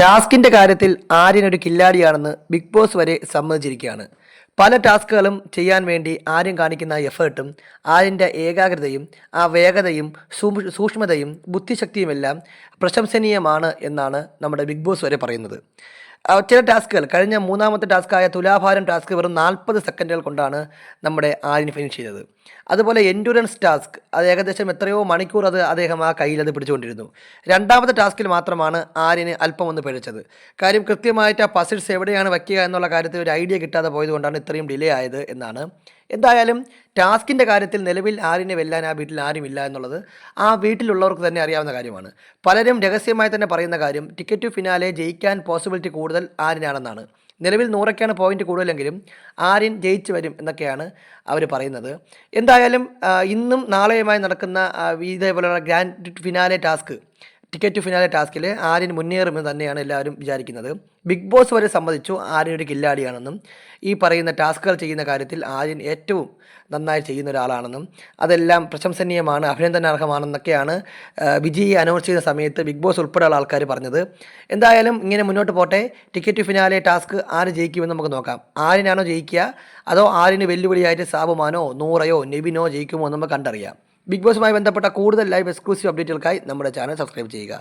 ടാസ്കിന്റെ കാര്യത്തിൽ ആര്യൻ ഒരു കില്ലാടിയാണെന്ന് ബിഗ് ബോസ് വരെ സമ്മതിച്ചിരിക്കുകയാണ്. പല ടാസ്കുകളും ചെയ്യാൻ വേണ്ടി ആര്യൻ കാണിക്കുന്ന എഫേർട്ടും ആര്യന്റെ ഏകാഗ്രതയും ആ വേഗതയും സൂക്ഷ്മതയും ബുദ്ധിശക്തിയുമെല്ലാം പ്രശംസനീയമാണ് എന്നാണ് നമ്മുടെ ബിഗ് ബോസ് വരെ പറയുന്നത്. ചില ടാസ്കുകൾ കഴിഞ്ഞ മൂന്നാമത്തെ ടാസ്ക്കായ തുലാഭാരം ടാസ്ക് വെറും നാൽപ്പത് സെക്കൻഡുകൾ കൊണ്ടാണ് നമ്മുടെ ആരിന് ഫിനിഷ് ചെയ്തത്. അതുപോലെ എൻഡുറൻസ് ടാസ്ക് അത് ഏകദേശം എത്രയോ മണിക്കൂർ അത് അദ്ദേഹം ആ കയ്യിൽ അത് പിടിച്ചുകൊണ്ടിരുന്നു. രണ്ടാമത്തെ ടാസ്കിൽ മാത്രമാണ് ആര്യന് അല്പം ഒന്ന് പിഴച്ചത് കാര്യം കൃത്യമായിട്ട് ആ പസിൽസ് എവിടെയാണ് വയ്ക്കുക എന്നുള്ള കാര്യത്തിൽ ഒരു ഐഡിയ കിട്ടാതെ പോയതുകൊണ്ടാണ് ഇത്രയും ഡിലേ ആയത് എന്നാണ് എന്തായാലും ടാസ്കിന്റെ കാര്യത്തിൽ നിലവിൽ ആരിനെ വെല്ലാൻ ആ വീട്ടിൽ ആരുമില്ല എന്നുള്ളത് ആ വീട്ടിലുള്ളവർക്ക് തന്നെ അറിയാവുന്ന കാര്യമാണ്. പലരും രഹസ്യമായി തന്നെ പറയുന്ന കാര്യം ടിക്കറ്റ് ടു ഫിനാലെ ജയിക്കാൻ പോസിബിലിറ്റി കൂടുതൽ ആരിനാണെന്നാണ്. നിലവിൽ നൂറൊക്കെയാണ് പോയിന്റ് കൂടുതലെങ്കിലും ആരിൻ ജയിച്ചു വരും എന്നൊക്കെയാണ് അവർ പറയുന്നത്. എന്തായാലും ഇന്നും നാളെയുമായി നടക്കുന്ന ഇതേപോലെയുള്ള grand finale task ticket finale ടാസ്കിൽ ആര്യൻ മുന്നേറുമെന്ന് തന്നെയാണ് എല്ലാവരും വിചാരിക്കുന്നത്. ബിഗ് ബോസ് വരെ സമ്മതിച്ചു ആര്യൻ ഒരു കില്ലാടിയാണെന്നും ഈ പറയുന്ന ടാസ്കുകൾ ചെയ്യുന്ന കാര്യത്തിൽ ആര്യൻ ഏറ്റവും നന്നായി ചെയ്യുന്ന ഒരാളാണെന്നും അതെല്ലാം പ്രശംസനീയമാണ് അഭിനന്ദനാർഹമാണെന്നൊക്കെയാണ് വിജയി അനൗൺസ് ചെയ്യുന്ന സമയത്ത് ബിഗ് ബോസ് ഉൾപ്പെടെയുള്ള ആൾക്കാർ പറഞ്ഞത്. എന്തായാലും ഇങ്ങനെ മുന്നോട്ട് പോട്ടെ ടിക്കറ്റ് ഫിനാലെ ടാസ്ക് ആര് ജയിക്കുമെന്ന് നമുക്ക് നോക്കാം. ആര്യനാണോ ജയിക്കുക അതോ ആര്യന് വെല്ലുവിളിയായിട്ട് സാബുമാനോ നൂറയോ നെബിനോ ജയിക്കുമോ എന്ന് നമുക്ക് കണ്ടറിയാം. ബിഗ് ബോസുമായി ബന്ധപ്പെട്ട കൂടുതൽ ലൈവ് എക്സ്ക്ലൂസീവ് അപ്ഡേറ്റുകൾക്കായി നമ്മുടെ ചാനൽ സബ്സ്ക്രൈബ് ചെയ്യുക.